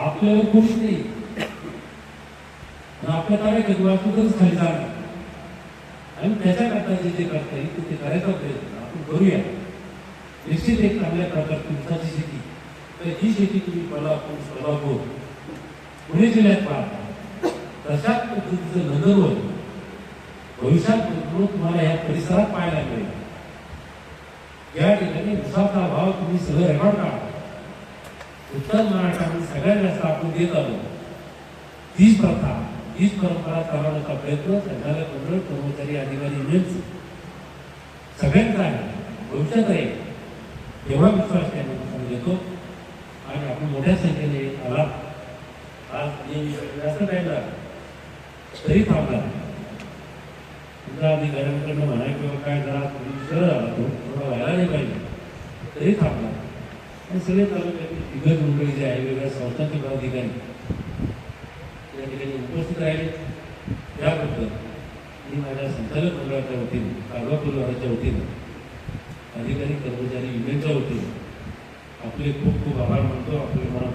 आपल्याला कोणीच नाही. आणि आपल्या ताब्यात आहे, खाली जाणार आणि त्याच्याकरता जे जे करता येईल ते- ते करायचा प्रयत्न आपण करूया. निश्चित एक चांगल्या प्रकारची उसाची शेती. तर ही शेती तुम्ही कोल्हापूर सोलापूर पुणे जिल्ह्यात पाहता तशाच पद्धतीचं नंदनवन भविष्यात तुम्हाला या परिसरात पाहायला मिळेल. या ठिकाणी उसाचा भाव तुम्ही सगळं रेकॉर्ड काढा. उत्तर महाराष्ट्रामध्ये सगळ्यात जास्त आपण देत आलो. तीच प्रथा हीच परंपरा चालवण्याचा प्रयत्न संचालक मंडळ कर्मचारी अधिकारी युनियनचं सगळ्यांचा आहे. भविष्यात आहे. तेव्हा विश्वास त्या लोकांना देतो. आणि आपण मोठ्या संख्येने आला. आज जास्त टाइम लागला. तरी थांबला. तुमच्या अधिकाऱ्यांकडनं म्हणा किंवा काय जरा तुम्ही विसर झाला तो. थोडा व्हायला नाही पाहिजे. तरी थांबला. आणि सगळे तालुक्यातील दिग्गज मंडळी जे आहे वेगळ्या संस्थांचे पदाधिकारी या ठिकाणी उपस्थित राहिले त्याबद्दल मी माझ्या संचालक मंडळाच्या वतीने कालवा परिवाराच्या वतीने अधिकारी कर्मचारी युनियनच्या वतीने आपले खूप खूप आभार मानतो आपले मला